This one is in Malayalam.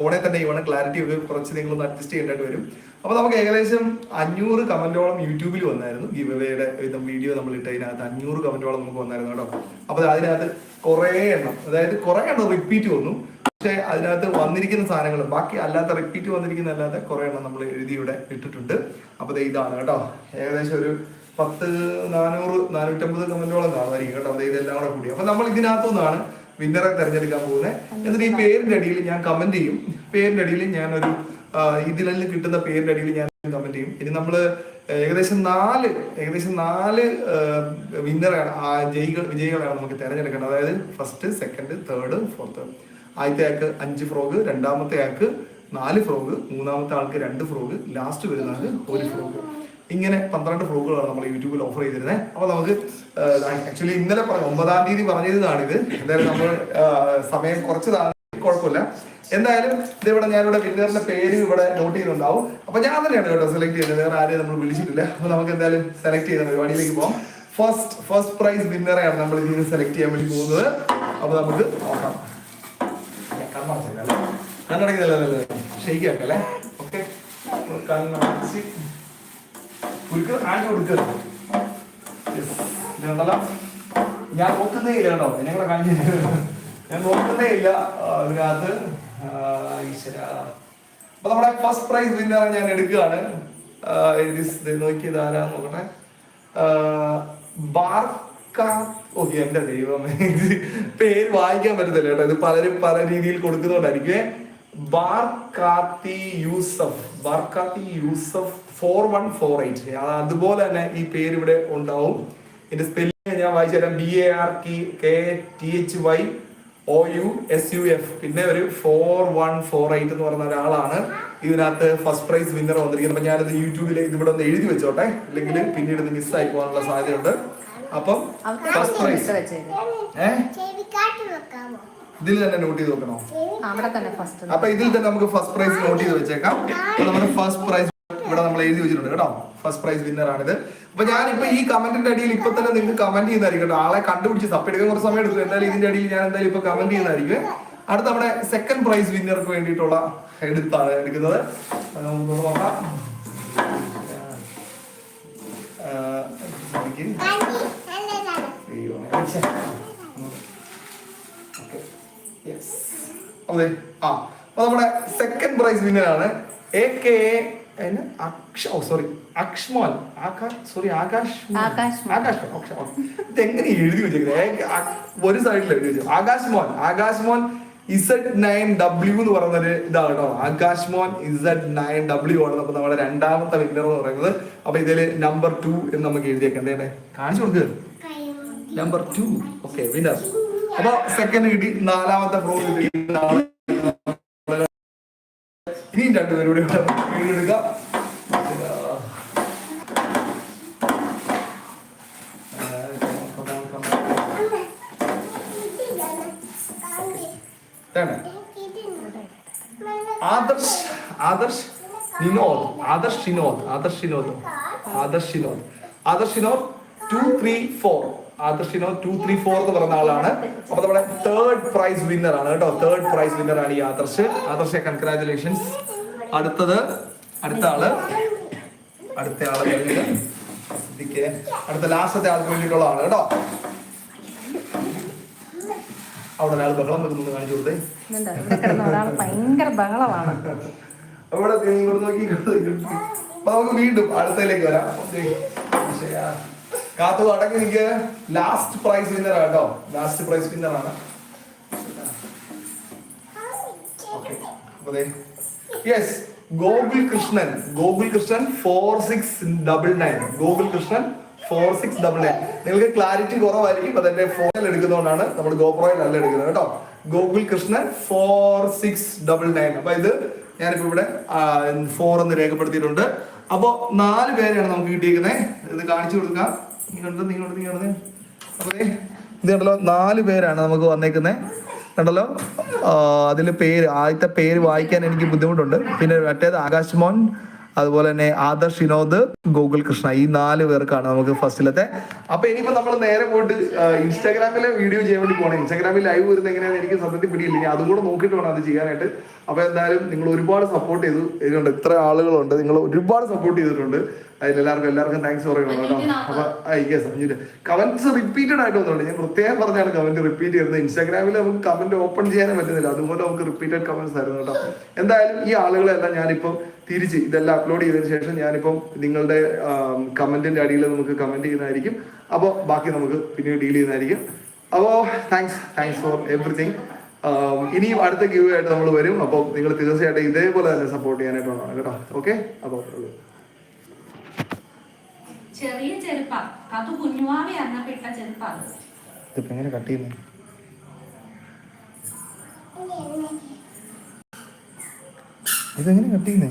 ഫോണിൽ തന്നെ ചെയ്യണം ക്ലാരിറ്റി ഒക്കെ കുറച്ച് നിങ്ങളൊന്ന് അഡ്ജസ്റ്റ് ചെയ്യേണ്ടതായിട്ട് വരും. അപ്പൊ നമുക്ക് ഏകദേശം അഞ്ഞൂറ് കമന്റോളം യൂട്യൂബിൽ വന്നായിരുന്നു. ഗിവവേയുടെ വീഡിയോ നമ്മൾ ഇട്ടതിനകത്ത് അഞ്ഞൂറ് കമന്റോളം നമുക്ക് വന്നായിരുന്നു കേട്ടോ. അപ്പൊ അതിനകത്ത് കുറേ എണ്ണം അതായത് കുറേ എണ്ണം റിപ്പീറ്റ് വന്നു. പക്ഷെ അതിനകത്ത് വന്നിരിക്കുന്ന സാധനങ്ങൾ ബാക്കി അല്ലാത്ത റിപ്പീറ്റ് വന്നിരിക്കുന്ന അല്ലാത്ത കുറെ എണ്ണം നമ്മൾ എഴുതി ഇവിടെ ഇട്ടിട്ടുണ്ട്. അപ്പൊ ഇതാണ് കേട്ടോ. ഏകദേശം ഒരു പത്ത് നാനൂറ് നാനൂറ്റമ്പത് കമന്റോളം കാണുമായിരിക്കും കേട്ടോ. അതായത് ഇതെല്ലാം കൂടെ കൂടി. അപ്പൊ നമ്മൾ ഇതിനകത്തുനിന്നാണ് വിന്നറെ തെരഞ്ഞെടുക്കാൻ പോകുന്നത് എന്നിട്ട് ഈ പേരിന്റെ അടിയിൽ ഞാൻ കമന്റ് ചെയ്യും. പേരിന്റെ അടിയിൽ ഞാൻ ഒരു ഇതിലെല്ലാം കിട്ടുന്ന പേരിന്റെ അടിയിൽ ഞാൻ കമന്റ് ചെയ്യും. ഇനി നമ്മൾ ഏകദേശം നാല് ഏകദേശം നാല് വിന്നറാണ് ആ ജയികൾ വിജയികളാണ് നമുക്ക് തെരഞ്ഞെടുക്കേണ്ടത്. അതായത് ഫസ്റ്റ് സെക്കൻഡ് തേർഡ് ഫോർത്ത് ആദ്യത്തെ ആൾക്ക് അഞ്ച് ഫ്രോഗ് രണ്ടാമത്തെ ആൾക്ക് നാല് ഫ്രോഗ് മൂന്നാമത്തെ ആൾക്ക് രണ്ട് ഫ്രോഗ് ലാസ്റ്റ് വരുന്ന ആൾക്ക് ഒരു ഫ്രോഗ് ഇങ്ങനെ പന്ത്രണ്ട് ഫ്രോഗുകളാണ് നമ്മൾ യൂട്യൂബിൽ ഓഫർ ചെയ്തിരുന്നത് അപ്പൊ നമുക്ക് ആക്ച്വലി ഇന്നലെ പറഞ്ഞ ഒമ്പതാം തീയതി ഇത്. എന്തായാലും നമ്മൾ സമയം കുറച്ചതാണ് കുഴപ്പമില്ല. എന്തായാലും ഇതിവിടെ ഞാനിവിടെ വിന്നറിന്റെ പേര് ഇവിടെ നോട്ട് ചെയ്യുന്നുണ്ടാവും അപ്പൊ ഞാൻ തന്നെയാണ് കേട്ടോ സെലക്ട് ചെയ്യുന്നത്. വേറെ ആരെയും നമ്മൾ വിളിച്ചിട്ടില്ല. അപ്പൊ നമുക്ക് എന്തായാലും സെലക്ട് ചെയ്യുന്ന പരിപാടിയിലേക്ക് പോകാം ഫസ്റ്റ് ഫസ്റ്റ് പ്രൈസ് വിന്നറെയാണ് നമ്മൾ ഇതിൽ നിന്ന് സെലക്ട് ചെയ്യാൻ വേണ്ടി പോകുന്നത്. അപ്പൊ നമുക്ക് നോക്കാം. കണ്ണടങ്ങിയല്ലേ ഷെയ്ക്കാക്കല്ലേ ഓക്കെ കണ്ണടച്ച് കുരുക്ക് ആണ്ട് കൊടുക്കരുത് ഇതുണ്ടല്ലോ. ഞാൻ നോക്കുന്നേ ഇല്ല കേട്ടോ. എന്നെ കാണിച്ചു ഞാൻ നോക്കുന്നേ ഇല്ല അതിനകത്ത് ഈശ്വര. അപ്പൊ നമ്മുടെ ഫസ്റ്റ് പ്രൈസ് വിന്നർ ഞാൻ എടുക്കുകയാണ്. നോക്കിയത് ആരാന്ന് നോക്കട്ടെ. ഓക്കെ എന്റെ ദൈവമേ. പേര് വായിക്കാൻ പറ്റത്തില്ല കേട്ടോ. ഇത് പലരും പല രീതിയിൽ കൊടുക്കുന്നോണ്ടായിരിക്കും Barkathi Yusuf. Barkathi Yusuf four one four eight. അതുപോലെ തന്നെ ഈ പേര് ഇവിടെ ഉണ്ടാവും. ഇതിന്റെ സ്പെല്ലിംഗ് ഞാൻ വായിച്ചു തരാം. B A R K T H Y O U S U F പിന്നെ ഒരു ഫോർ വൺ ഫോർ എയ്റ്റ് എന്ന് പറയുന്ന ഒരാളാണ്. ഇതിനകത്ത് ഫസ്റ്റ് പ്രൈസ് വിന്നർ വന്നിരിക്കുന്നത്. അപ്പൊ ഞാനിത് യൂട്യൂബിൽ ഇതിവിടെ ഒന്ന് എഴുതി വെച്ചോട്ടെ. അല്ലെങ്കിൽ പിന്നീട് ഇത് മിസ്സായി പോകാനുള്ള സാധ്യതയുണ്ട്. അപ്പം ഫസ്റ്റ് പ്രൈസ് ഏഹ് ഇതിൽ തന്നെ നോട്ട് ചെയ്ത് നോക്കണോ അവിടെ തന്നെ ഫസ്റ്റ് അപ്പൊ ഇതിൽ തന്നെ നമുക്ക് ഫസ്റ്റ് പ്രൈസ് നോട്ട് ചെയ്ത് വെച്ചേക്കാം. അപ്പൊ നമ്മുടെ ഫസ്റ്റ് പ്രൈസ് ഇവിടെ നമ്മൾ എഴുതി വെച്ചിട്ടുണ്ട് കേട്ടോ. ഫസ്റ്റ് പ്രൈസ് വിന്നർ ആണിത്. അപ്പൊ ഞാൻ ഇപ്പൊ ഈ കമന്റിന്റെ അടിയിൽ ഇപ്പൊ തന്നെ നിങ്ങൾക്ക് കമന്റ് ചെയ്യുന്നതായിരിക്കും കേട്ടോ. ആളെ കണ്ടുപിടിച്ച് തപ്പെടുക്കാൻ കുറച്ച് സമയം എടുക്കും. എന്തായാലും ഇതിന്റെ അടിയിൽ ഞാൻ എന്തായാലും ഇപ്പൊ കമന്റ് ചെയ്യുന്നതായിരിക്കും. അടുത്ത നമ്മുടെ സെക്കൻഡ് പ്രൈസ് വിന്നർക്ക് വേണ്ടിയിട്ടുള്ള എടുത്താണ് എടുക്കുന്നത്. Yes. അതെ. ആ അപ്പൊ നമ്മുടെ സെക്കൻഡ് പ്രൈസ് വിന്നറാണ് എ കെ അക്ഷ ഓ സോറി അക്ഷ്മോൻ ആകാശ് സോറി ആകാശ് ആകാശ്. ഇതെങ്ങനെ എഴുതി വെച്ചേക്കുന്നത് ഒരു സൈഡിൽ എഴുതി വെച്ചു ആകാശ് മോൻ ആകാശ് മോൻ ഇസഡ് നയൻ ഡബ്ല്യു എന്ന് പറയുന്നൊരു ഇതാണ് കേട്ടോ ആകാശ് മോൻ ഇസഡ് നയൻ ഡബ്ല്യു ആണ് അപ്പൊ നമ്മുടെ രണ്ടാമത്തെ വിന്നർ എന്ന് പറയുന്നത്. അപ്പൊ ഇതിൽ നമ്പർ ടു എന്ന് നമുക്ക് എഴുതിയേക്കണ്ടേ കാണിച്ചു കൊടുക്കുക നമ്പർ ടു ഓക്കെ വിന്നർ അപ്പൊ സെക്കൻഡ് കിട്ടി നാലാമത്തെ കിട്ടി. ഇനിയും രണ്ടുപേരും കൂടി Adarsh Adarsh Vinod Adarsh Vinod Adarsh Vinod Adarsh Vinod. Adarsh Vinod two three four Adarsh Vinod two three four എന്ന് പറഞ്ഞ ആളാണ്. അപ്പൊ നമ്മുടെ തേർഡ് പ്രൈസ് വിന്നർ ആണ് കേട്ടോ. തേർഡ് പ്രൈസ് വിന്നർ ആണ് ഈ ആദർശ്. ആദർശ് കൺഗ്രാചുലേഷൻസ് അടുത്തത് അടുത്ത ആൾ. അടുത്ത ആളെ അടുത്ത ലാസ്റ്റത്തെ ആൾക്ക് വേണ്ടിയിട്ടുള്ള ആൾ കേട്ടോ. അവിടെ ഒരാൾ ബഹളം വെക്കുന്നു കാണിച്ചു കൊടുത്തേ. ഒരാൾ ഭയങ്കര ബഹളമാണ്. അവിടെ ഇങ്ങോട്ട് നോക്കി. അപ്പൊ നമുക്ക് വീണ്ടും അടുത്തതിലേക്ക് വരാം. കാത്തു അടങ്ങി എനിക്ക് ലാസ്റ്റ് പ്രൈസ് വിന്നർ കേട്ടോ. ലാസ്റ്റ് പ്രൈസ് വിന്നർ ആണ്. Yes Gokul Krishnan Gokul Krishnan four six double nine Gokul Krishnan four six double eight നിങ്ങൾക്ക് ക്ലാരിറ്റി കുറവായിരിക്കും അതിന്റെ ഫോണിൽ എടുക്കുന്നതുകൊണ്ടാണ് നമ്മൾ ഗോപ്രോയിൽ അല്ല എടുക്കുന്നത് കേട്ടോ. Gokul Krishnan four six double nine അപ്പൊ ഇത് ഞാനിപ്പോ ഇവിടെ ഫോർ എന്ന് രേഖപ്പെടുത്തിയിട്ടുണ്ട്. അപ്പോ നാല് പേരെയാണ് നമുക്ക് കിട്ടിയിരിക്കുന്നത് ഇത് കാണിച്ചു കൊടുക്കാം. ഇങ്ങോട്ട് നിങ്ങോട്ട് നിങ്ങോട്ട് അപ്പോൾ ഇത് കണ്ടല്ലോ നാല് പേരാണ് നമുക്ക് വന്നേക്കുന്നത് കണ്ടല്ലോ? അതിൽ പേര് ആദ്യത്തെ പേര് വായിക്കാൻ എനിക്ക് ബുദ്ധിമുട്ടുണ്ട്. പിന്നെ മറ്റേത് ആകാശ് മോൻ അതുപോലെ തന്നെ ആദർശ് വിനോദ് ഗൂഗിൾ കൃഷ്ണ. ഈ നാല് പേർക്കാണ് നമുക്ക് ഫസ്റ്റിലത്തെ. അപ്പൊ ഇനിയിപ്പോ നമ്മൾ നേരെ പോയിട്ട് ഇൻസ്റ്റാഗ്രാമിലെ വീഡിയോ ചെയ്യാൻ വേണ്ടി പോകണം ഇൻസ്റ്റാഗ്രാമിൽ ലൈവ് വരുന്നത് എങ്ങനെയാണെന്ന് എനിക്ക് സത്യത്തിൽ പിടിയില്ല. അതും കൂടെ നോക്കിയിട്ട് വേണം അത് ചെയ്യാനായിട്ട്. അപ്പൊ എന്തായാലും നിങ്ങൾ ഒരുപാട് സപ്പോർട്ട് ചെയ്തു. ഇതിനുണ്ട് ഇത്ര ആളുകളുണ്ട്. നിങ്ങൾ ഒരുപാട് സപ്പോർട്ട് ചെയ്തിട്ടുണ്ട്. അതിൽ എല്ലാവർക്കും എല്ലാവർക്കും താങ്ക്സ് പറയണം കേട്ടോ. അപ്പൊ യെസ് അഞ്ഞൂറ് കമന്റ്സ് റിപ്പീറ്റഡ് ആയിട്ട് വന്നിട്ടുണ്ട്. ഞാൻ പ്രത്യേകം പറഞ്ഞാണ് കമന്റ് റിപ്പീറ്റ് ചെയ്യുന്നത്. ഇൻസ്റ്റാഗ്രാമിൽ നമുക്ക് കമന്റ് ഓപ്പൺ ചെയ്യാനും പറ്റുന്നില്ല. അതുപോലെ നമുക്ക് റിപ്പീറ്റഡ് കമന്റ്സ് ആയിരുന്നു കേട്ടോ. എന്തായാലും ഈ ആളുകളെല്ലാം ഞാനിപ്പം തിരിച്ച് ഇതെല്ലാം അപ്ലോഡ് ചെയ്തതിനു ശേഷം ഞാനിപ്പം നിങ്ങളുടെ കമന്റിന്റെ അടിയിൽ നമുക്ക് കമന്റ് ചെയ്യുന്നതായിരിക്കും. അപ്പോൾ ബാക്കി നമുക്ക് പിന്നീട് ഡീൽ ചെയ്യുന്നതായിരിക്കും. അപ്പോൾ താങ്ക്സ് താങ്ക്സ് ഫോർ എവറിഥിങ് ഇനിയും അടുത്ത ക്യൂ ആയിട്ട് നമ്മൾ വരും. അപ്പോൾ നിങ്ങൾ തീർച്ചയായിട്ടും ഇതേപോലെ തന്നെ സപ്പോർട്ട് ചെയ്യാനായിട്ടുള്ളതാണ് കേട്ടോ. ഓക്കെ അപ്പോൾ ചെറിയ ചെരുപ്പാ. അത് കുഞ്ഞുവാവി അന്നപ്പോ പെട്ട ചെരുപ്പാ ഇതിപ്പോ എങ്ങനെ കട്ട് ചെയ്യുന്നത് ഇതെങ്ങനെ കട്ട് ചെയ്യുന്നേ?